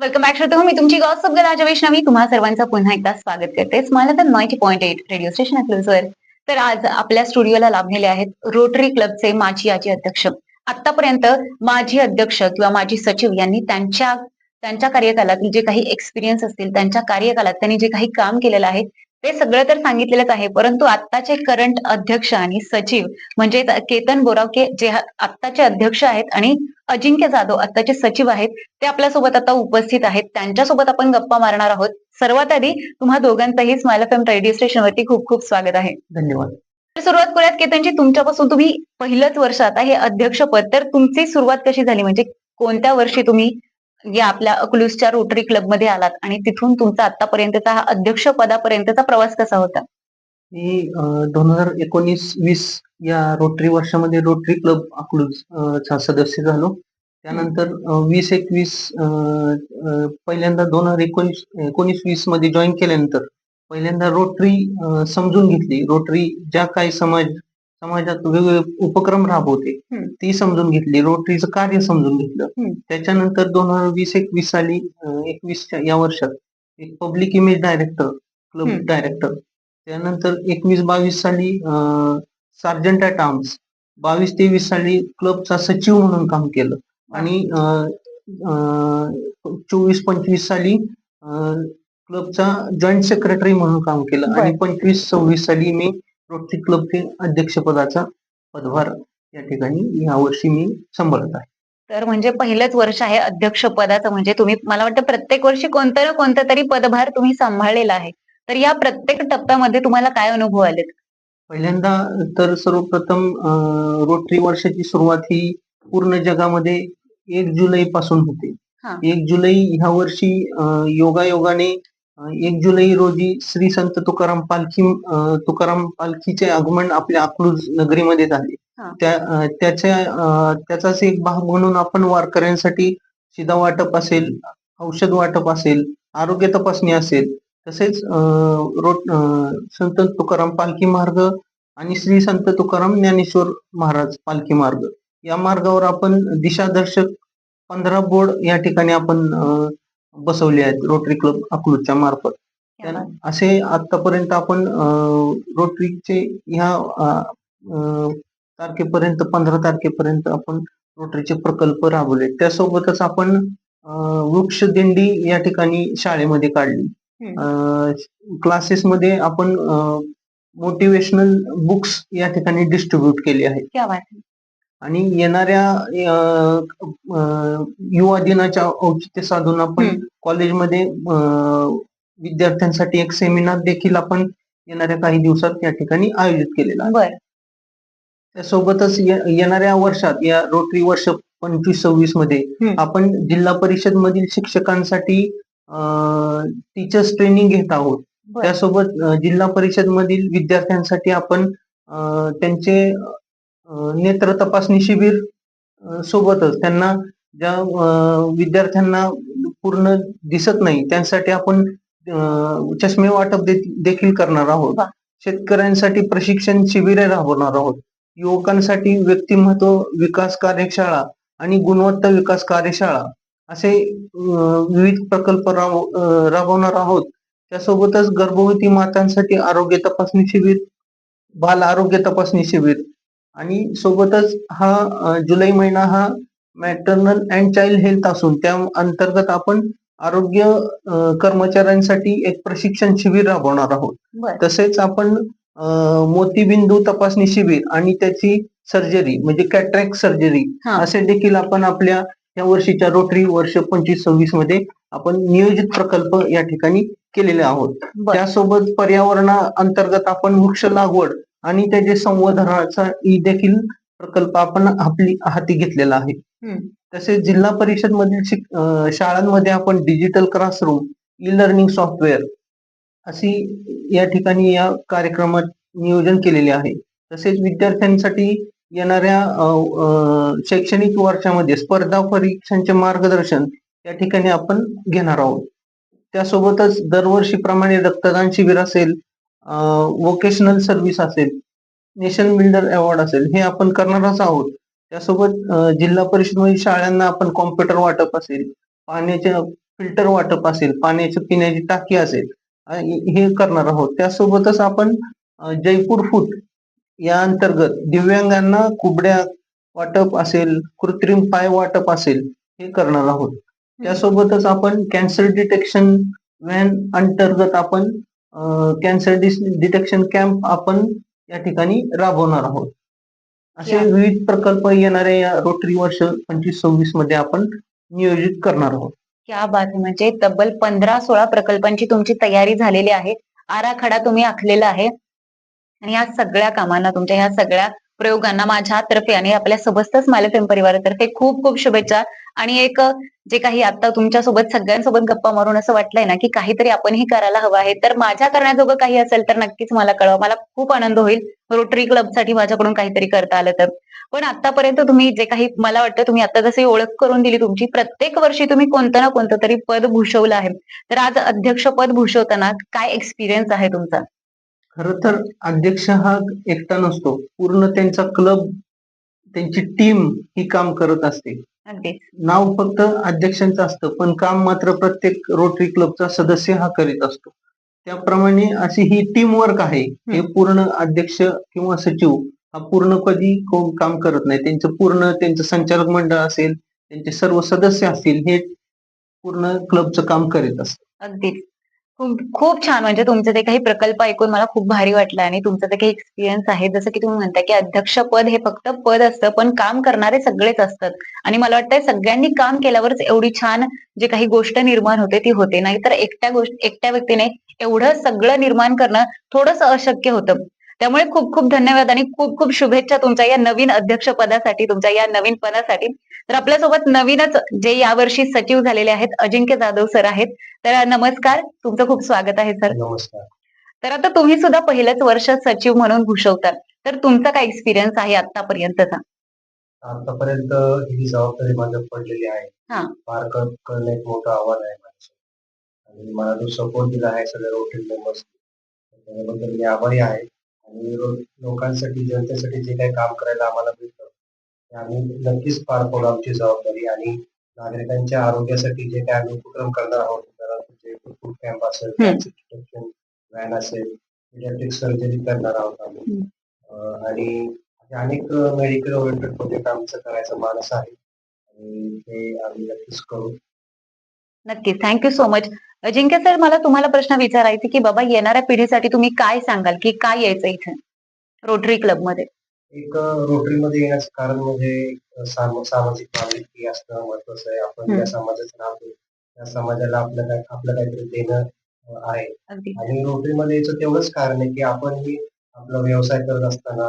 Welcome back श्रोतो मी तुमची गॉसअप राजा वैष्णवी. तुम्हा सर्वांचं पुन्हा एकदा स्वागत करते. मला तर ninety point eight radio station वर. तर आज आपल्या स्टुडिओला लाभलेले आहेत रोटरी क्लबचे माजी आजी अध्यक्ष. आतापर्यंत माजी अध्यक्ष किंवा माजी सचिव यांनी त्यांच्या त्यांच्या कार्यकालातील जे काही एक्सपिरियन्स असतील त्यांच्या कार्यकालात त्यांनी जे काही काम केलेलं आहे ते सगळं तर सांगितलेलंच आहे. परंतु आत्ताचे करंट अध्यक्ष आणि सचिव म्हणजे केतन बोरावके जे आत्ताचे अध्यक्ष आहेत आणि अजिंक्य जाधव आत्ताचे सचिव आहेत ते आपल्यासोबत आता उपस्थित आहेत. त्यांच्यासोबत आपण गप्पा मारणार आहोत. सर्वात आधी तुम्हा दोघांचंही स्माइल एफ एम रेडिओ स्टेशनवरती खूप खूप स्वागत आहे. धन्यवाद. तर सुरुवात करूयात केतनची तुमच्यापासून तुम्ही पहिलंच वर्ष आता हे अध्यक्षपद तर तुमची सुरुवात कशी झाली? म्हणजे कोणत्या वर्षी तुम्ही जे आपल्या अकलूसच्या रोटरी क्लबमध्ये आलात आणि तिथून तुमचा आतापर्यंतचा हा अध्यक्ष पदापर्यंतचा प्रवास कसा होता? मी दोन हजार एकोणीस वीस या रोटरी वर्षामध्ये रोटरी क्लब अकलूज चा सदस्य झालो. त्यानंतर वीस एकवीस पहिल्यांदा दोन हजार एकोणीस एकोणीस वीसमध्ये जॉईन केल्यानंतर पहिल्यांदा रोटरी समजून घेतली. रोटरी ज्या काही समाज समाजात वेगवेगळे उपक्रम राबवते. ती समजून घेतली रोटरीचं कार्य समजून घेतलं. त्याच्यानंतर दोन हजार वीस एकवीस साली एकवीसच्या या वर्षात एक public image director club director त्यानंतर एकवीस बावीस साली सार्जंट ॲट आर्म्स बावीस तेवीस साली क्लबचा सचिव म्हणून काम केलं. आणि चोवीस पंचवीस साली क्लबचा जॉईंट सेक्रेटरी म्हणून काम केलं. आणि पंचवीस सव्वीस साली मी रोटरी क्लबचे अध्यक्षपदाचा पदभार या ठिकाणी या वर्षी मी सांभाळत आहे. तर म्हणजे पहिलंच वर्ष आहे अध्यक्ष पदाचं म्हणजे तुम्ही मला वाटतं प्रत्येक वर्षी कोणतं ना कोणतं तरी पदभार तुम्ही सांभाळलेला आहे. तर या प्रत्येक टप्प्यामध्ये तुम्हाला काय अनुभव आलेत? पहिल्यांदा तर सर्वप्रथम रोटरी वर्षाची सुरुवात ही पूर्ण जगामध्ये एक जुलै पासून होते एक जुलै ह्या वर्षी योगायोगाने एक जुलै रोजी श्री संत तुकाराम पालखी तुकाराम पालखीचे आगमन आपल्या अकलूज नगरीमध्ये झाले त्या त्याच्या त्याचाच एक भाग म्हणून आपण वारकऱ्यांसाठी शिदा वाटप असेल औषध वाटप असेल आरोग्य तपासणी असेल तसेच रोट संत तुकाराम पालखी मार्ग आणि श्री संत तुकाराम ज्ञानेश्वर महाराज पालखी मार्ग. या मार्गावर आपण दिशादर्शक पंधरा बोर्ड या ठिकाणी आपण बसवले आहेत रोटरी क्लब अकलूजच्या मार्फत. असे आतापर्यंत आपण रोटरीचे ह्या तारखेपर्यंत पंधरा तारखेपर्यंत आपण रोटरीचे प्रकल्प राबवले. त्यासोबतच आपण वृक्ष दिंडी या ठिकाणी शाळेमध्ये काढली. क्लासेसमध्ये आपण मोटिवेशनल बुक्स या ठिकाणी डिस्ट्रीब्यूट केले आहेत. आणि येणाऱ्या युवा दिनाच्या औचित्य साधून आपण कॉलेजमध्ये विद्यार्थ्यांसाठी एक सेमिनार देखील आपण येणाऱ्या काही दिवसात या ठिकाणी आयोजित केलेला आहे. त्यासोबतच येणाऱ्या वर्षात या रोटरी वर्ष पंचवीस सव्वीसमध्ये आपण जिल्हा परिषद मधील शिक्षकांसाठी टीचर्स ट्रेनिंग घेत आहोत. त्यासोबत जिल्हा परिषद मधील विद्यार्थ्यांसाठी आपण त्यांचे नेत्र तपासणी शिबिर सोबतच त्यांना ज्या विद्यार्थ्यांना पूर्ण दिसत नाही त्यांसाठी आपण चष्मे वाटप देखील करणार आहोत. शेतकऱ्यांसाठी प्रशिक्षण शिबिरे राबवणार आहोत. युवकांसाठी व्यक्तिमत्व विकास कार्यशाळा आणि गुणवत्ता विकास कार्यशाळा असे विविध प्रकल्प राबवणार आहोत. त्यासोबतच गर्भवती मातांसाठी आरोग्य तपासणी शिबिर बाल आरोग्य तपासणी शिबिर आणि सोबतच हा जुलै महिना हा मॅटर्नल अँड चाइल्ड हेल्थ असून त्या अंतर्गत आपण आरोग्य कर्मचाऱ्यांसाठी एक प्रशिक्षण शिबिर राबवणार आहोत. तसेच आपण मोतीबिंदू तपासणी शिबिर आणि त्याची सर्जरी म्हणजे कॅट्रॅक्ट सर्जरी असे देखील आपण आपल्या या वर्षीच्या रोटरी वर्ष पंचवीस सव्वीसमध्ये आपण नियोजित प्रकल्प या ठिकाणी केलेले आहोत. त्यासोबत पर्यावरणा अंतर्गत आपण वृक्ष लागवड आणि त्याचे संवर्धनाचा देखील प्रकल्प आपण आपली हाती घेतलेला आहे. तसेच जिल्हा परिषद मधील शाळांमध्ये आपण digital classroom e learning software अशी या ठिकाणी या कार्यक्रमात नियोजन केलेले आहे. तसेच विद्यार्थ्यांसाठी येणाऱ्या शैक्षणिक वर्षामध्ये स्पर्धा परीक्षांचे मार्गदर्शन या ठिकाणी आपण घेणार आहोत. त्यासोबतच दरवर्षीप्रमाणे रक्तदान शिबिर असेल वोकेशनल सर्व्हिस असेल नेशन बिल्डर अवॉर्ड असेल हे आपण करणारच आहोत. त्यासोबत जिल्हा परिषद शाळांना आपण कॉम्प्युटर वाटप असेल पाण्याचे फिल्टर वाटप असेल पाण्याची पिण्याची टाकी असेल हे करणार आहोत. त्यासोबतच आपण जयपूर फूट या अंतर्गत दिव्यांगांना कुबड्या वाटप असेल कृत्रिम पाय वाटप असेल हे करणार आहोत. त्यासोबतच आपण कॅन्सर डिटेक्शन व्हॅन अंतर्गत आपण कॅन्सर डिटेक्शन कॅम्प आपण या ठिकाणी राबवणार आहोत. असे. विविध प्रकल्प येणाऱ्या या रोटरी वर्ष पंचवीस सव्वीसमध्ये आपण नियोजित करणार आहोत. क्या बात म्हणजे तब्बल पंधरा सोळा प्रकल्पांची तुमची तयारी झालेली आहे. आराखडा तुम्ही आखलेला आहे. आणि या सगळ्या कामांना तुमच्या ह्या सगळ्या प्रयोगांना माझ्यातर्फे आणि आपल्या समस्त स्माइल परिवारातर्फे खूप खूप शुभेच्छा. आणि एक जे काही आता तुमच्यासोबत सगळ्यांसोबत गप्पा मारून असं वाटलंय ना की काहीतरी आपणही करायला हवं आहे तर माझ्या करण्याजोगं काही असेल तर नक्कीच मला कळवा. मला खूप आनंद होईल रोटरी क्लबसाठी माझ्याकडून काहीतरी करता आलं तर. पण आतापर्यंत तुम्ही जे काही मला वाटतं तुम्ही आता जशी ओळख करून दिली तुमची प्रत्येक वर्षी तुम्ही कोणतं ना कोणतं तरी पद भूषवलं आहे. तर आज अध्यक्षपद भूषवताना काय एक्सपिरियन्स आहे तुमचा? खर तर अध्यक्ष हा एकटा नसतो. पूर्ण त्यांचा क्लब त्यांची टीम ही काम करत असते. नाव फक्त अध्यक्षांचं असतं पण काम मात्र प्रत्येक रोटरी क्लबचा सदस्य हा करीत असतो. त्याप्रमाणे अशी ही टीम वर्क आहे. हे पूर्ण अध्यक्ष किंवा सचिव हा पूर्ण कधी कोण काम करत नाही. त्यांचं पूर्ण त्यांचं संचालक मंडळ असेल त्यांचे सर्व सदस्य असतील हे पूर्ण क्लबचं काम करीत असतात अगदीच. खूप खूप छान. म्हणजे तुमचे ते काही प्रकल्प ऐकून मला खूप भारी वाटलं आणि तुमचं ते काही एक्सपिरियन्स आहे जसं की तुम्ही म्हणता की अध्यक्ष पद हे फक्त पद असतं पण काम करणारे सगळेच असतात. आणि मला वाटतंय सगळ्यांनी काम केल्यावरच एवढी छान जे काही गोष्ट निर्माण होते ती होते. नाहीतर एकट्या गोष्ट एकट्या व्यक्तीने एवढं सगळं निर्माण करणं थोडंसं अशक्य होतं. त्यामुळे खूप खूप धन्यवाद आणि खूप खूप शुभेच्छा तुमच्या या नवीन अध्यक्ष पदासाठी तुमच्या या नवीन पदासाठी. तर आपल्यासोबत नवीनच जे यावर्षी सचिव झालेले आहेत अजिंक्य जाधव सर आहेत. तर नमस्कार तुमचं खूप स्वागत आहे सर. नमस्कार. तर आता तुम्ही सुद्धा पहिलंच वर्ष सचिव म्हणून भूषवतात तर तुमचा काय एक्सपिरियन्स आहे आतापर्यंतचा आतापर्यंत ही जबाबदारी माझ्या पडलेली आहे. हा. पार कर- करणं एक मोठं आव्हान आहे आणि मला जो सपोर्ट दिला आहे सगळ्या रोटरी मेंबर्स त्याबद्दल मी आभारी आहे. आणि लोकांसाठी जनतेसाठी जे काही काम करायला आम्हाला मिळतं ते आम्ही नक्कीच पार पडू आमची जबाबदारी आणि नागरिकांच्या आरोग्यासाठी जे काही आम्ही उपक्रम करणार आहोत फूड कॅम्प असेल व्हॅन असेल पिडियाट्रिक सर्जरी करणार आहोत आम्ही. आणि अनेक मेडिकल ओरिएंटेड प्रोजेक्ट आमचं करायचं मानस आहे. आणि ते आम्ही नक्कीच करू. नक्की. Thank you so much Ajinkya sir मला तुम्हाला प्रश्न विचारायचे की बाबा येणाऱ्या पिढीसाठी तुम्ही काय सांगाल? की काय यायचं इथे? रोटरी क्लबमध्ये. एक रोटरीमध्ये येण्याचं कारण म्हणजे सामाजिक बांधिलकी असणं महत्वाचं आहे. आपण. या समाजात राहतो. त्या समाजाला आपलं काय आपलं काहीतरी देणं आहे. आणि रोटरीमध्ये याचं तेवढंच कारण आहे की आपण ही आपला व्यवसाय करत असताना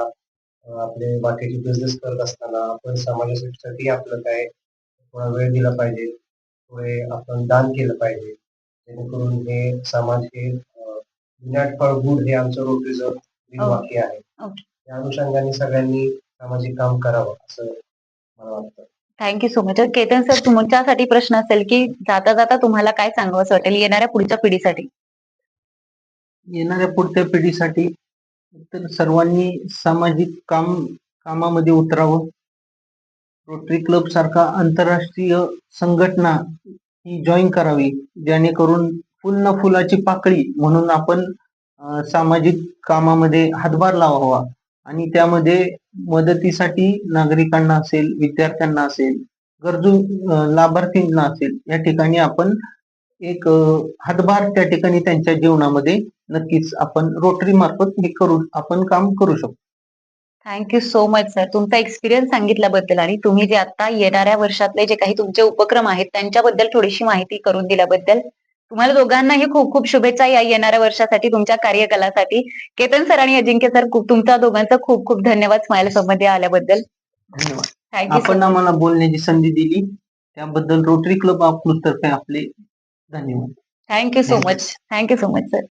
आपले बाकीचे बिझनेस करत असताना आपण समाजासाठी आपलं काय थोडा वेळ दिला पाहिजे. थोडे आपण दान केलं पाहिजे. जेणेकरून हे समाज हे विनाट फळ गुड हे आमचं रोटरीचं हो. वाक्य आहे. त्या अनुषंगाने सगळ्यांनी सामाजिक काम करावं असं मला वाटतं. Thank you so much Ketan sir तुमच्यासाठी प्रश्न असेल की जाता जाता तुम्हाला काय सांगावं असं वाटेल येणाऱ्या पुढच्या पिढीसाठी? येणाऱ्या पुढच्या पिढीसाठी तर सर्वांनी सामाजिक काम कामामध्ये उतरावं. रोटरी क्लब सारखा आंतरराष्ट्रीय संघटना ही जॉईन करावी जेणेकरून फुल फुलाची पाकळी म्हणून आपण सामाजिक कामामध्ये हातभार लावावा आणि त्यामध्ये मदतीसाठी नागरिकांना असेल विद्यार्थ्यांना असेल गरजू लाभार्थींना असेल या ठिकाणी आपण एक हातभार त्या ठिकाणी त्यांच्या जीवनामध्ये नक्कीच आपण रोटरी मार्फत हे करू आपण काम करू शकतो. Thank you so much sir तुमचा एक्सपिरियन्स सांगितल्याबद्दल आणि तुम्ही जे आता येणाऱ्या वर्षातले जे काही तुमचे उपक्रम आहेत त्यांच्याबद्दल थोडीशी माहिती करून दिल्याबद्दल तुम्हाला दोघांनाही खूप खूप शुभेच्छा या येणाऱ्या वर्षासाठी तुमच्या कार्यकलासाठी. केतन सर आणि अजिंक्य सर खूप तुमच्या दोघांचा खूप खूप धन्यवाद स्माइलमध्ये आल्याबद्दल. धन्यवाद. थँक्यू आपण आम्हाला बोलण्याची संधी दिली. त्याबद्दल रोटरी क्लब अकलूजतर्फे आपले धन्यवाद. Thank you so much thank you so much sir